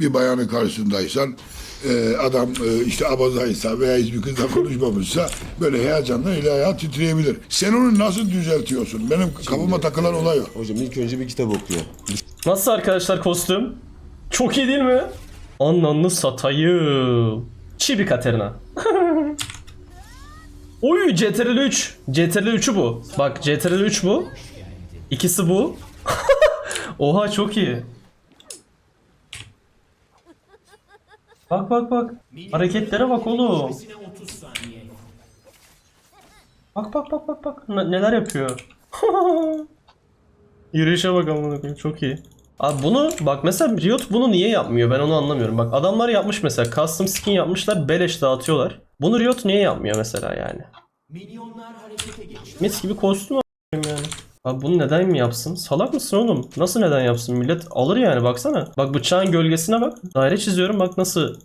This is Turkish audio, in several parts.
bir bayanın karşısındaysan e, adam e, işte abazaysa veya hiçbir kızla konuşmamışsa böyle heyecanla eli ayağı titreyebilir. Sen onu nasıl düzeltiyorsun? Benim kafama takılan olay o. Hocam ilk önce bir kitap okuyor. Nasıl arkadaşlar kostüm? Çok iyi değil mi? Ananı satayım. Chibi Katerina. Oy CTRL 3. CTRL 3'ü bu. Bak CTRL 3 bu. İkisi bu. Oha çok iyi. Bak bak bak. Hareketlere bak oğlum. Bak bak bak bak bak. Ne- neler yapıyor. Yürüyüşe bak amına koyayım çok iyi. Abi bunu bak mesela Riot bunu niye yapmıyor ben onu anlamıyorum. Bak adamlar yapmış mesela custom skin yapmışlar beleş dağıtıyorlar. Bunu Riot niye yapmıyor mesela yani? Mis gibi kostüm. Abi bunu neden mi yapsın? Salak mısın oğlum? Nasıl neden yapsın? Millet alır yani baksana. Bak bıçağın gölgesine bak. Daire çiziyorum bak nasıl.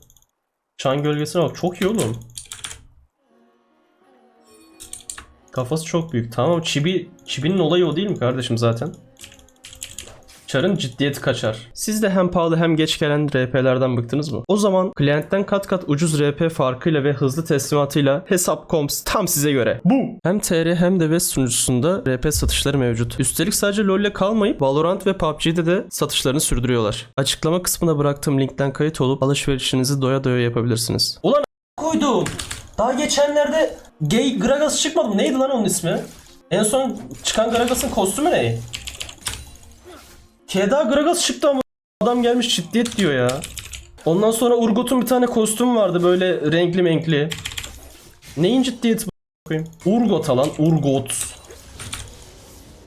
Bıçağın gölgesine bak. Çok iyi oğlum. Kafası çok büyük. Tamam Chibi, Chibi'nin olayı o değil mi kardeşim zaten? Çarın ciddiyeti kaçar. Siz de hem pahalı hem geç gelen RP'lerden bıktınız mı? O zaman klientten kat kat ucuz RP farkıyla ve hızlı teslimatıyla Hesap.coms tam size göre. Bu. Hem TR hem de West sunucusunda RP satışları mevcut. Üstelik sadece LoL'le kalmayıp Valorant ve PUBG'de de satışlarını sürdürüyorlar. Açıklama kısmına bıraktığım linkten kayıt olup alışverişinizi doya doya yapabilirsiniz. Ulan koydum. Daha geçenlerde Gay Gragas çıkmadı mı? Neydi lan onun ismi? En son çıkan Gragas'ın kostümü ne? Keda Gragas çıktı ama adam gelmiş ciddiyet diyor ya. Ondan sonra Urgot'un bir tane kostüm vardı böyle renkli menkli. Neyin ciddiyeti koyayım? Urgot alan Urgot.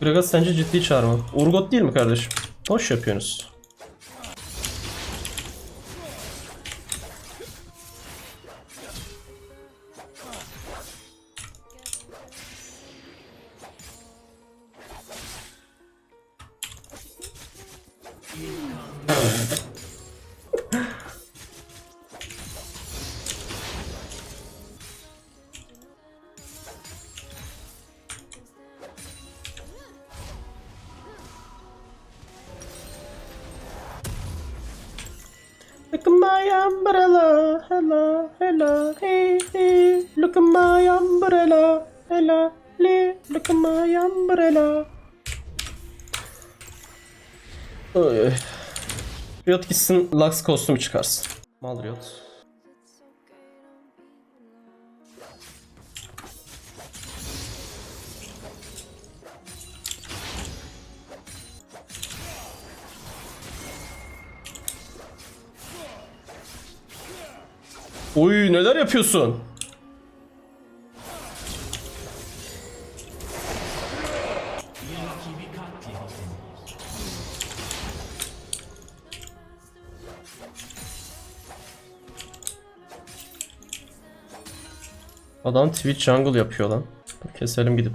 Gragas sence ciddi çağırma. Urgot değil mi kardeşim? Hoş yapıyorsunuz. Riot gitsin Lux kostümü çıkarsın. Mal Riot. Oy neler yapıyorsun? Adam Twitch jungle yapıyor lan. Keselim gidip.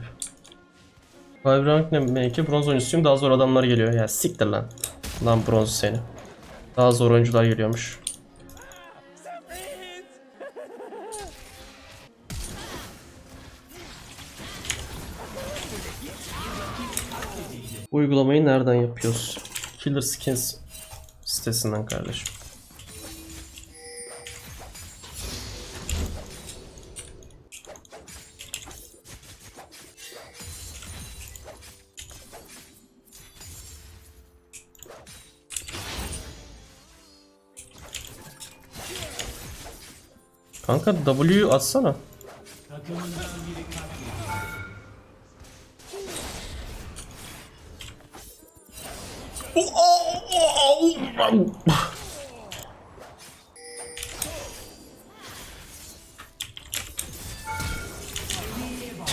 Five rank ne belki bronz oyuncusuyum daha zor adamlar geliyor. Ya siktir lan. Lan bronz seni. Daha zor oyuncular geliyormuş. Uygulamayı nereden yapıyoruz? Killer Skins sitesinden kardeşim. Kanka W atsana.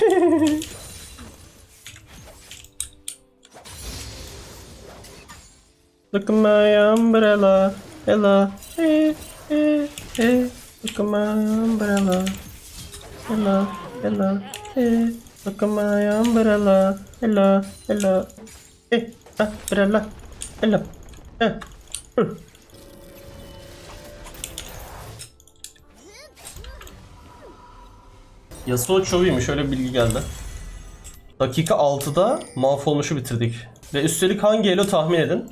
Look at my umbrella, Ella, hey, hey, hey. Look at my umbrella, Ella, Ella, hey. Look at my umbrella, Ella, Ella, hey, umbrella, Ella, eh. Hı. Yasuo çok iyiymiş öyle bilgi geldi. Dakika 6'da mahvolmuşu bitirdik. Ve üstelik hangi elo tahmin edin?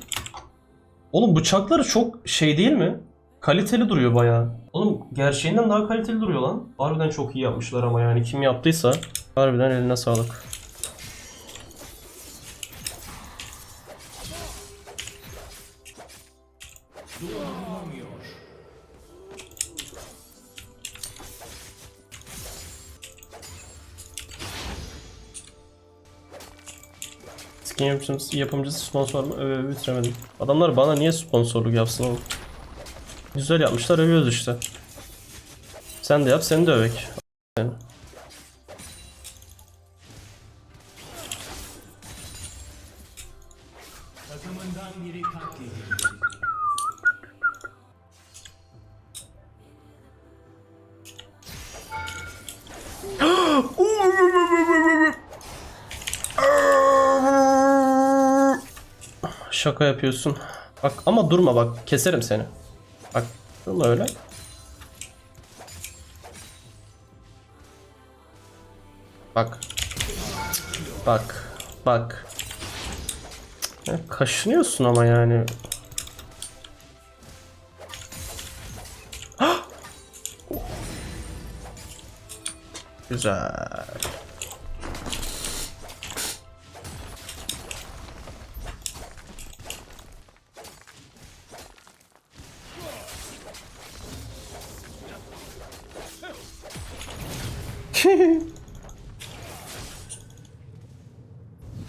Oğlum bıçakları çok şey değil mi? Kaliteli duruyor bayağı. Oğlum gerçeğinden daha kaliteli duruyor lan. Harbiden çok iyi yapmışlar ama yani kim yaptıysa harbiden eline sağlık. Skin yapımcısı, yapımcısı sponsor mu? Öve bitiremedim. Adamlar bana niye sponsorluk yapsın oğlum? Güzel yapmışlar övüyoruz işte. Sen de yap seni de övek. Şaka yapıyorsun. Bak ama durma bak keserim seni. Durma öyle. Bak. Bak. Bak. Kaşınıyorsun ama yani. Güzel.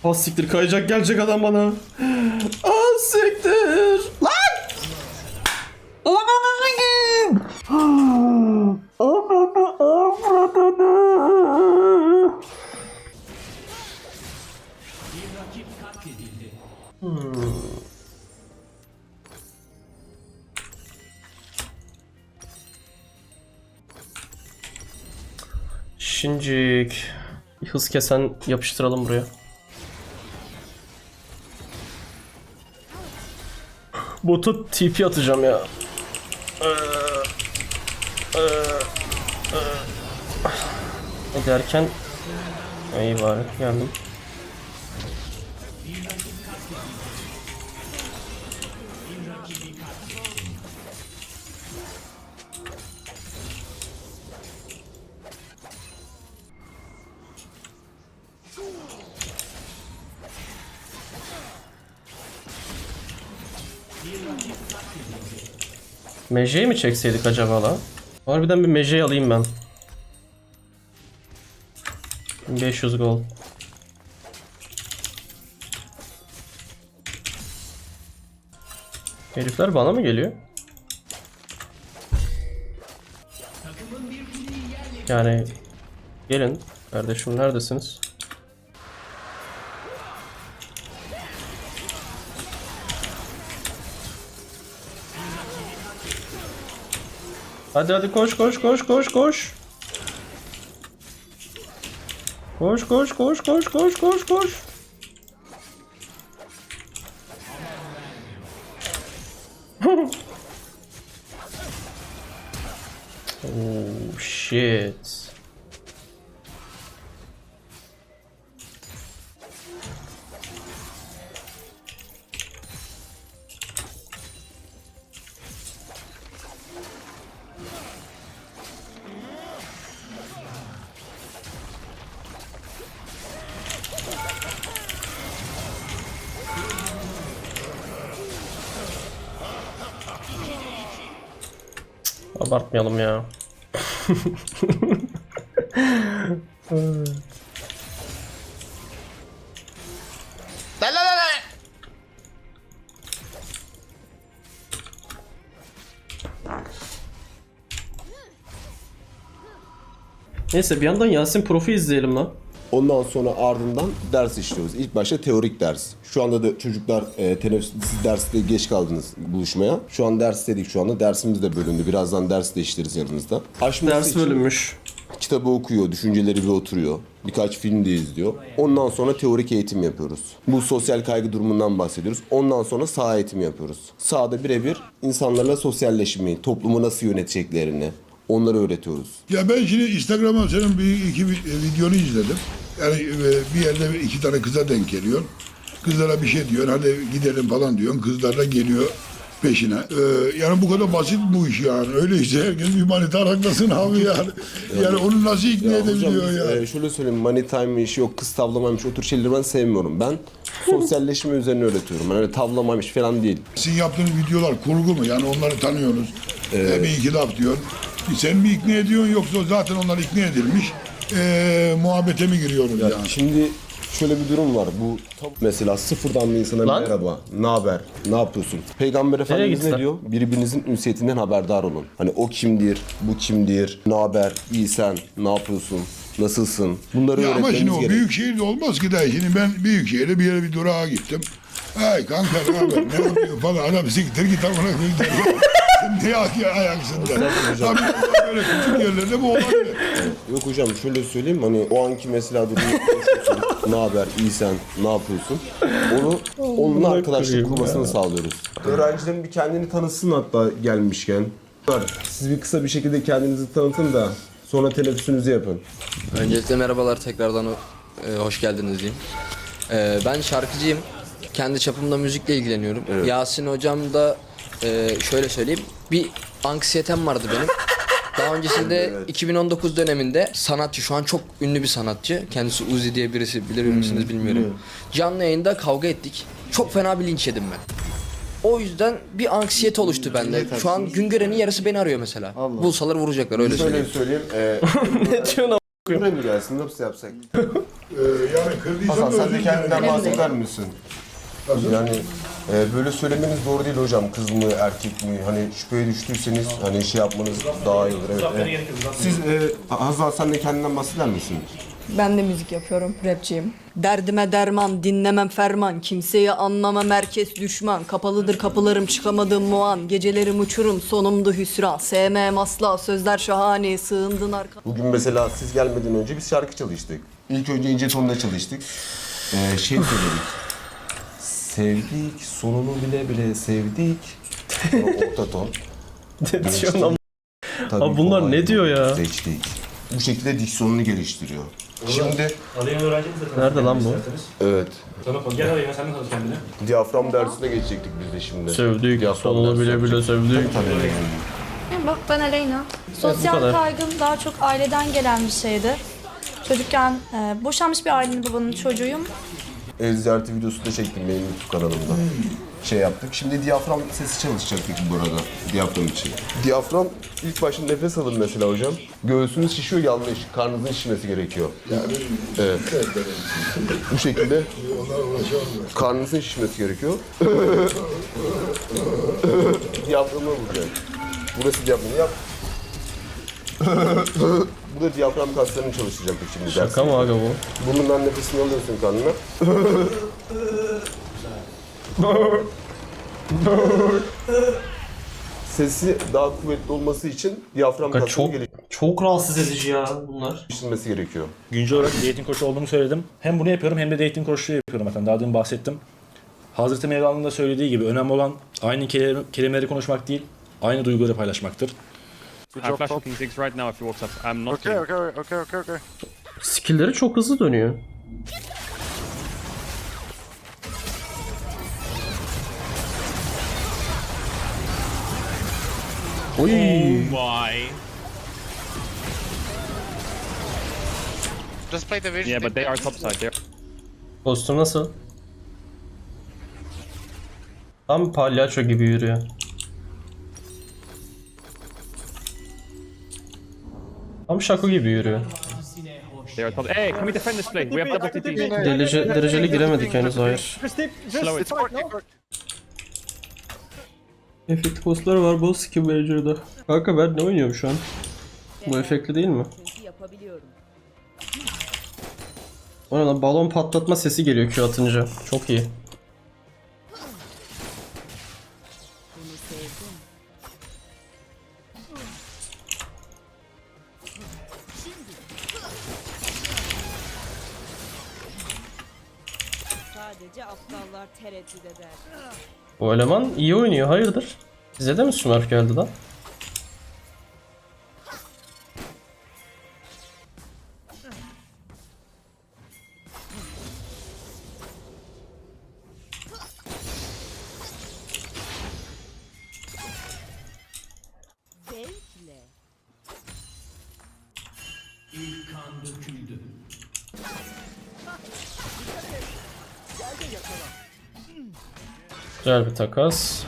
Ah siktir kayacak gelecek adam bana. Ah siktir. Lan! Hmm. Şincik. Hız kesen yapıştıralım buraya. Bota TP atacağım ya. Ne derken İyi bari geldim. Meje'yi mi çekseydik acaba lan? Harbiden bir Meje'yi alayım ben. 500 gol. Herifler bana mı geliyor? Yani gelin kardeşim neredesiniz? Hadi hadi koş koş koş koş koş. Koş koş koş koş koş koş koş. oh shit. Abartmayalım ya. Neyse bir yandan Yasin Prof'u izleyelim lan. Ondan sonra ardından ders işliyoruz. İlk başta teorik ders. Şu anda da çocuklar e, teneffüs derste geç kaldınız buluşmaya. Şu an ders dedik şu anda. Dersimiz de bölündü. Birazdan ders de işleriz yanımızda. Aşması Ders için bölünmüş. Kitabı okuyor, düşünceleri bir oturuyor. Birkaç film de izliyor. Ondan sonra teorik eğitim yapıyoruz. Bu sosyal kaygı durumundan bahsediyoruz. Ondan sonra saha eğitimi yapıyoruz. Sahada birebir insanlarla sosyalleşmeyi, toplumu nasıl yöneteceklerini onları öğretiyoruz. Ya ben şimdi Instagram'a senin bir iki vi- e, videonu izledim. Yani e, bir yerde iki tane kıza denk geliyor. Kızlara bir şey diyor, hadi gidelim falan diyorsun. Kızlar da geliyor. peşine. Ee, yani bu kadar basit bu iş yani. Öyleyse herkes bir manita araklasın abi yani. Yani onu nasıl ikna Hocam edebiliyor biz, ya? e, şöyle söyleyeyim money time'mış yok kız tavlamaymış o tür şeyleri ben sevmiyorum. Ben sosyalleşme üzerine öğretiyorum. Yani öyle tavlamaymış falan değil. Sizin yaptığınız videolar kurgu mu? Yani onları tanıyorsunuz. Ee, bir iki laf diyorsun. Sen mi ikna ediyorsun yoksa zaten onlar ikna edilmiş. Ee, muhabbete mi giriyorsunuz yani? Şimdi şöyle bir durum var. Bu mesela sıfırdan bir insana Lan. merhaba, ne haber, ne yapıyorsun? Peygamber Efendimiz ne diyor? Birbirinizin ünsiyetinden haberdar olun. Hani o kimdir, bu kimdir, ne haber, iyi sen, ne yapıyorsun, nasılsın? Bunları Ya ama öğretmemiz şimdi o gerek. büyük şehirde olmaz ki dayı. Şimdi ben büyük şehirde bir yere bir durağa gittim. Ay kanka ne haber ne oluyor falan. Adam siktir git amına koyayım der. Ay- ayaksın der. Tabii böyle küçük yerlerde bu olabilir. Yok hocam şöyle söyleyeyim hani o anki mesela ne haber, iyi sen, ne yapıyorsun? Onu onunla arkadaşlık kurmasını sağlıyoruz. Öğrencilerin bir kendini tanısın hatta gelmişken. Siz bir kısa bir şekilde kendinizi tanıtın da sonra teneffüsünüzü yapın. Öncelikle merhabalar tekrardan e, hoş geldiniz diyeyim. E, ben şarkıcıyım. Kendi çapımda müzikle ilgileniyorum. Yasin hocam da e, şöyle söyleyeyim bir anksiyetem vardı benim. Daha öncesinde 2019 döneminde sanatçı şu an çok ünlü bir sanatçı. Kendisi Uzi diye birisi bilir misiniz bilmiyorum. Canlı yayında kavga ettik. Çok fena bir linç yedim ben. O yüzden bir anksiyete oluştu bende. Şu an Güngören'in yarısı beni arıyor mesela. Bulsalar vuracaklar öyle Şöyle söyleyeyim. söyleyeyim. E, ne diyorsun Buraya mı gelsin? Nasıl yapsak? Ee, yani kırdıysam Hasan sen özür de kendinden bahseder misin? Yani e, böyle söylemeniz doğru değil hocam. Kız mı, erkek mi? Hani şüpheye düştüyseniz hani şey yapmanız daha iyi olur. Evet, evet. Siz e, Hazal sen de kendinden bahseder misin? Ben de müzik yapıyorum, rapçiyim. Derdime derman, dinlemem ferman. Kimseyi anlamam, herkes düşman. Kapalıdır kapılarım, çıkamadığım muan. Gecelerim uçurum, sonumdu hüsran. Sevmem asla, sözler şahane. Sığındın arka... Bugün mesela siz gelmeden önce biz şarkı çalıştık. İlk önce ince tonda çalıştık. Ee, şey söyledik. Sevdik, sonunu bile bile sevdik. Sonra orta ton. Ne diyorsun ama? Tabii Abi bunlar kolay ne diyor ya? Seçtik. Bu şekilde diksiyonunu geliştiriyor. Şimdi Ali'nin öğrenci mi zaten? Nerede lan bu? İsterseniz. evet. Tanı konu. Gel Ali'ye sen de tanıt kendini. Diyafram dersine geçecektik biz de şimdi. Sövdük. Diyafram Sonunu dersi bile bile yapacaktık. Tabii. Bak ben Aleyna. Sosyal kadar. kaygım daha çok aileden gelen bir şeydi. Çocukken e, boşanmış bir ailenin babanın çocuğuyum. El ziyareti videosu da çektim benim YouTube kanalımda. Şey yaptık. Şimdi diyafram sesi çalışacaktık bu arada. Diyafram için. Diyafram ilk başta nefes alın mesela hocam. Göğsünüz şişiyor yanlış. Karnınızın şişmesi gerekiyor. Evet. bu şekilde karnınızın şişmesi gerekiyor. Diyaframa vuracak. Burası diyaframı yap. Bu da diyafram kaslarını çalışacaktık şimdi Şaka mı aga bu? Burnundan nefesini alıyorsun karnına. Sesi daha kuvvetli olması için diyafram Aga kasını çok çok rahatsız edici ya bunlar. geliştirilmesi gerekiyor. Güncel olarak dating koçu olduğumu söyledim. Hem bunu yapıyorum hem de dating koçluğu yapıyorum zaten. Daha dün bahsettim. Hazreti Mevlana'nın da söylediği gibi önemli olan aynı kelime- kelimeleri konuşmak değil, aynı duyguları paylaşmaktır. I'm flash looking things right now if he walks up. I'm not Okay, kidding. okay, okay, okay, okay. Skill'leri çok hızlı dönüyor. Oy. Why? Just play the vision. Yeah, but they are top side. They're Kostüm nasıl? Tam palyaço gibi yürüyor. Tam şako gibi yürüyor. they are top. Hey, can we defend this play? We have double TTs. Derece, dereceli giremedik henüz hayır. Slow it. Efekt postları var boss skill manager'da. Kanka ben ne oynuyorum şu an? Bu efektli değil mi? O ne lan balon patlatma sesi geliyor Q atınca. Çok iyi. Bu eleman iyi oynuyor hayırdır? Size de mi Smurf geldi lan? Güzel bir takas.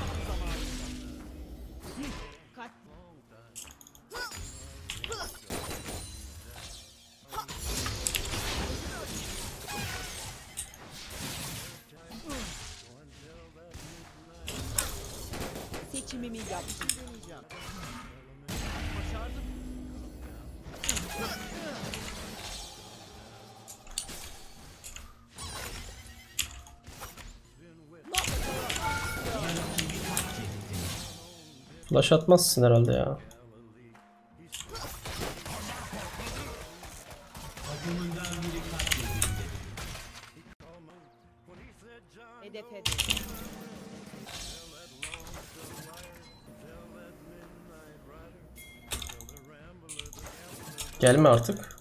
Flash atmazsın herhalde ya. Gelme artık.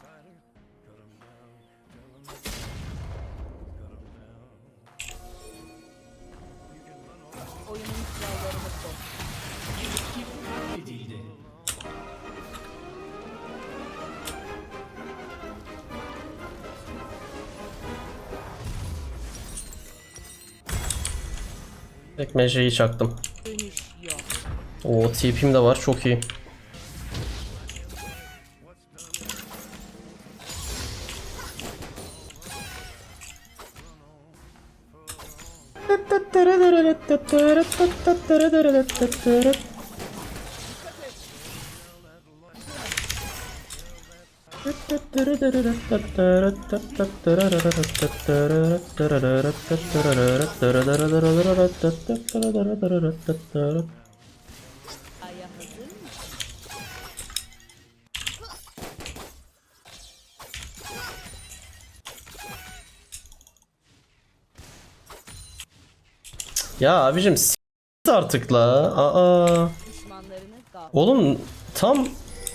Ekmeceyi çaktım. O TP'm de var çok iyi. Ya abicim s- artık la. Aa. Oğlum tam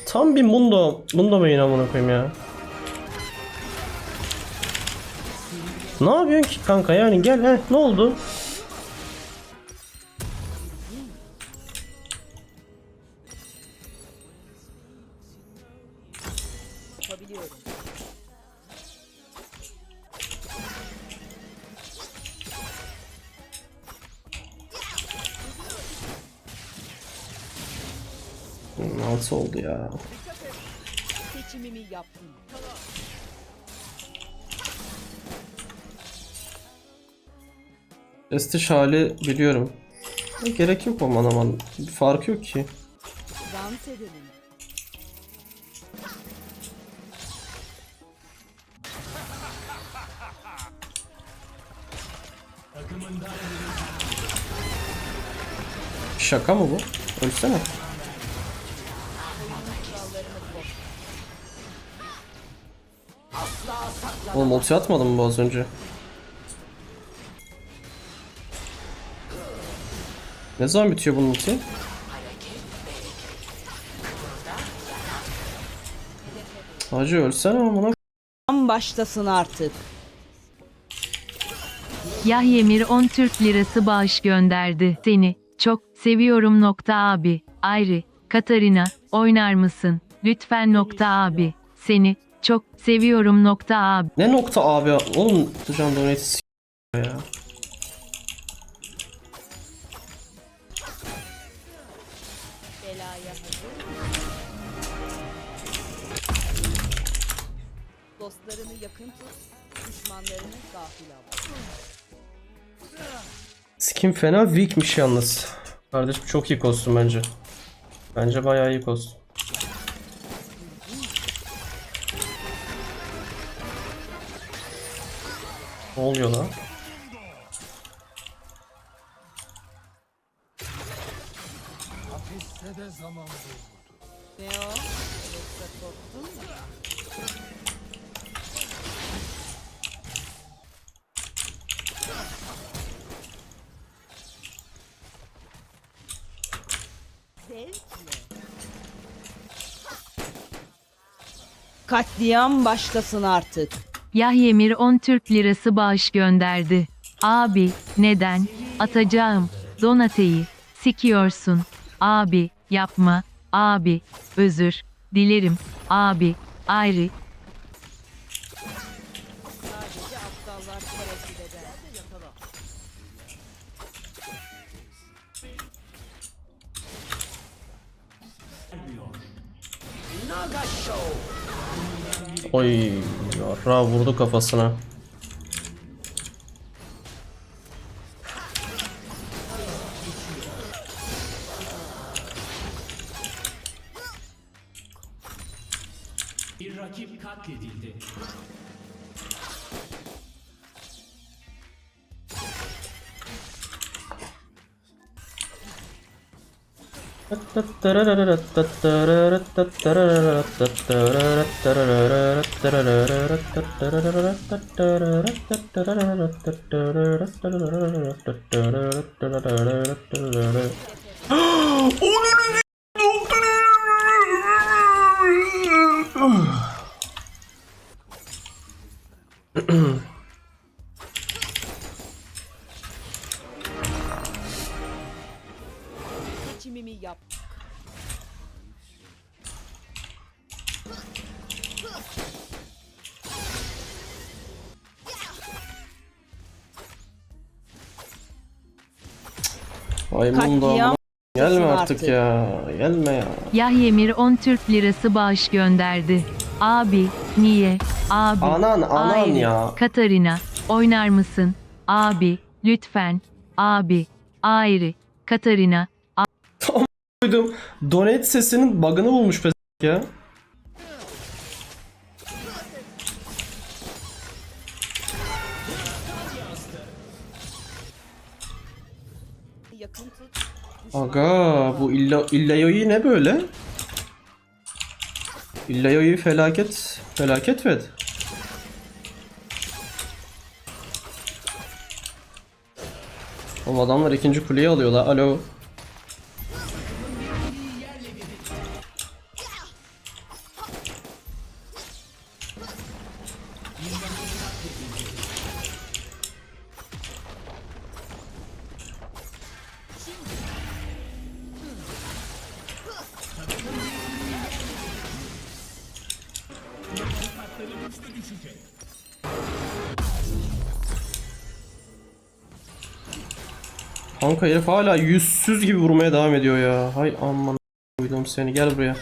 tam bir mundo mundo main amına koyayım ya. Ne yapıyorsun ki kanka yani gel he ne oldu? Yapabiliyorum. Altı oldu ya. Seçimimi yaptım. Hali biliyorum. E, Gerek yok aman aman. Bir fark yok ki. Dans edelim. Şaka mı bu? Ölsene. Oğlum ulti atmadın mı bu az önce? Ne zaman bitiyor bunun ulti? Hacı ölsene amına. Tam başlasın artık. Yahyemir 10 Türk Lirası bağış gönderdi. Seni çok seviyorum nokta abi. Ayrı Katarina oynar mısın? Lütfen nokta abi. Seni çok seviyorum nokta abi. Ne nokta abi? Oğlum tutacağım donate'i ya. Skin fena weakmiş yalnız. Kardeşim çok iyi kostüm bence. Bence bayağı iyi kostüm. Ne oluyor lan? Ne o? Yoksa korktun mu? Zevkle. Katliam başlasın artık. Yahyemir 10 Türk Lirası bağış gönderdi. Abi, neden? Atacağım. Donate'yi. Sikiyorsun. Abi, yapma. Abi, özür. Dilerim. Abi, ayrı. Oy Ra vurdu kafasına. Bir rakip katledildi. タッタララララタッタララタッタラララタッタララタラララタラララタッタラララタッタララタッタラララタッタララタラララタッタララタラララタラララ踊るね本当に Katliam Gelme artık artık. ya. Gelme ya. Yahyemir 10 Türk lirası bağış gönderdi. Abi, niye? Abi. Anan, anan Hayır. ya. Katarina, oynar mısın? Abi, lütfen. Abi, ayrı. Katarina, Duydum. Donate sesinin bug'ını bulmuş be ya. Aga bu illa illayoyu ne böyle? İllayoyu felaket felaket fed. Oğlum adamlar ikinci kuleyi alıyorlar. Alo. Kanka herif hala yüzsüz gibi vurmaya devam ediyor ya. Hay aman koydum seni gel buraya.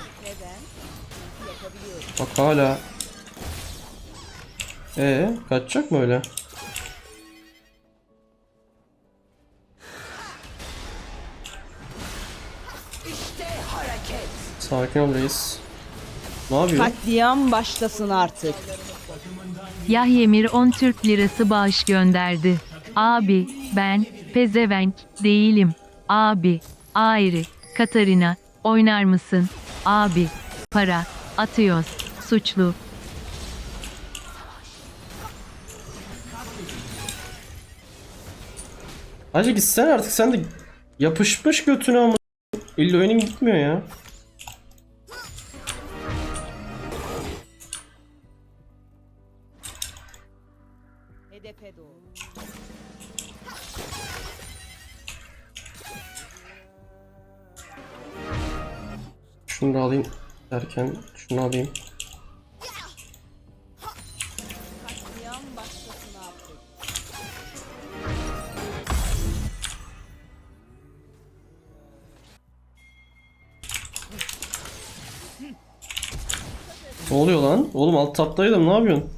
Bak hala. Ee kaçacak mı öyle? Sakin ol reis. Ne yapıyor? Katliam başlasın artık. Yahyemir 10 Türk lirası bağış gönderdi. Abi, ben, pezevenk, değilim. Abi, ayrı. Katarina, oynar mısın? Abi, para, atıyoruz. Suçlu, Hacı gitsen artık sen de yapışmış götüne ama İlla oyunun gitmiyor ya. Şunu da alayım derken şunu alayım. Ne oluyor lan? Oğlum alt taptaydım ne yapıyorsun?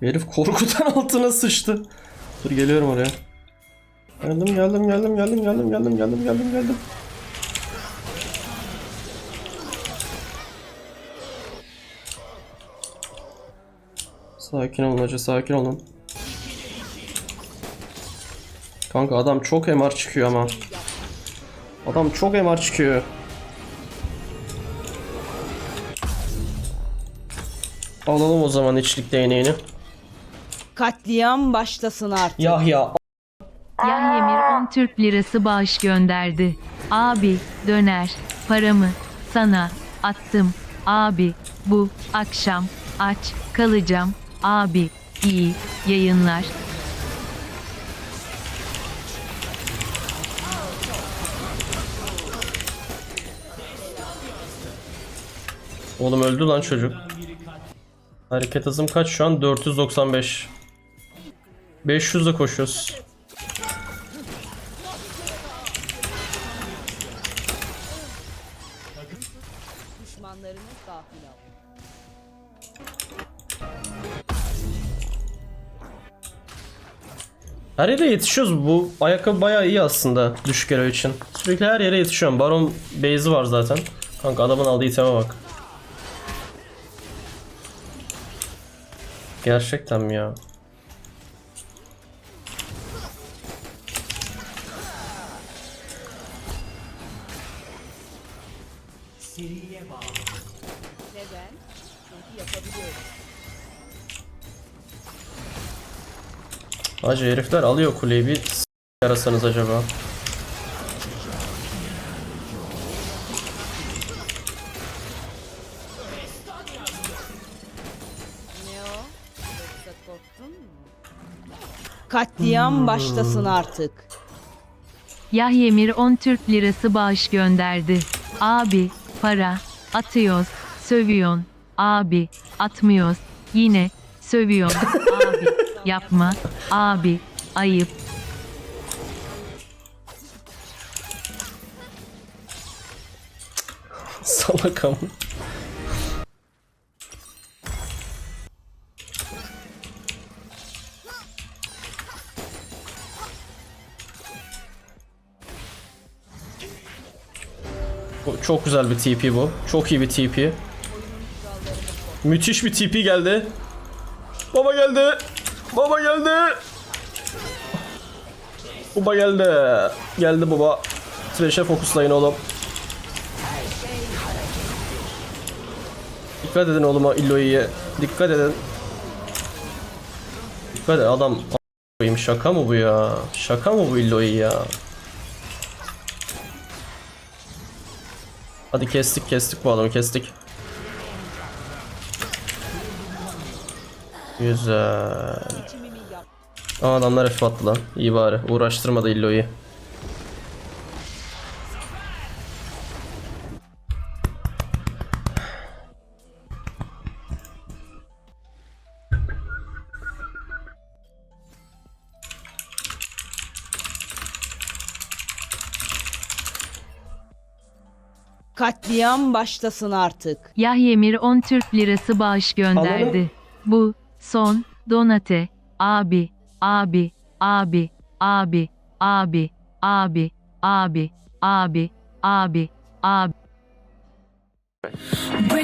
Herif korkudan altına sıçtı. Dur geliyorum oraya. Geldim geldim geldim geldim geldim geldim geldim geldim geldim. Sakin olun hacı sakin olun. Kanka adam çok MR çıkıyor ama. Adam çok MR çıkıyor. Alalım o zaman içlik değneğini. Katliam başlasın artık. Yahya Yahyemir 10 Türk lirası bağış gönderdi. Abi, döner, paramı, sana, attım. Abi, bu, akşam, aç, kalacağım. Abi, iyi, yayınlar. Oğlum öldü lan çocuk. Hareket hızım kaç şu an? 495. 500 de koşuyoruz. Her yere yetişiyoruz. Bu ayakkabı bayağı iyi aslında düşük elo için. Sürekli her yere yetişiyorum. Baron base'i var zaten. Kanka adamın aldığı iteme bak. Gerçekten mi ya? Hacı herifler alıyor kuleyi bir s- yarasanız acaba. Katliam başlasın artık. Yahyemir 10 Türk lirası bağış gönderdi. Abi, para, atıyoruz, sövüyon. Abi, atmıyoruz, yine, sövüyon. Abi, yapma, abi, ayıp. Salak ama. Çok güzel bir TP bu. Çok iyi bir TP. Müthiş bir TP geldi. Baba geldi. Baba geldi. Baba geldi. Geldi baba. Thresh'e fokuslayın oğlum. Dikkat edin oğluma Illo'ya. Dikkat edin. Dikkat edin adam a**ayım şaka mı bu ya? Şaka mı bu Illo'yu ya? Hadi kestik kestik bu adamı kestik. Güzel. Aa adamlar F attı lan. İyi bari. Uğraştırmadı Illo'yu. Katliam başlasın artık. Yahyemir 10 Türk lirası bağış gönderdi. Bu, son, donate, abi, abi, abi, abi, abi, abi, abi, abi, abi, abi. By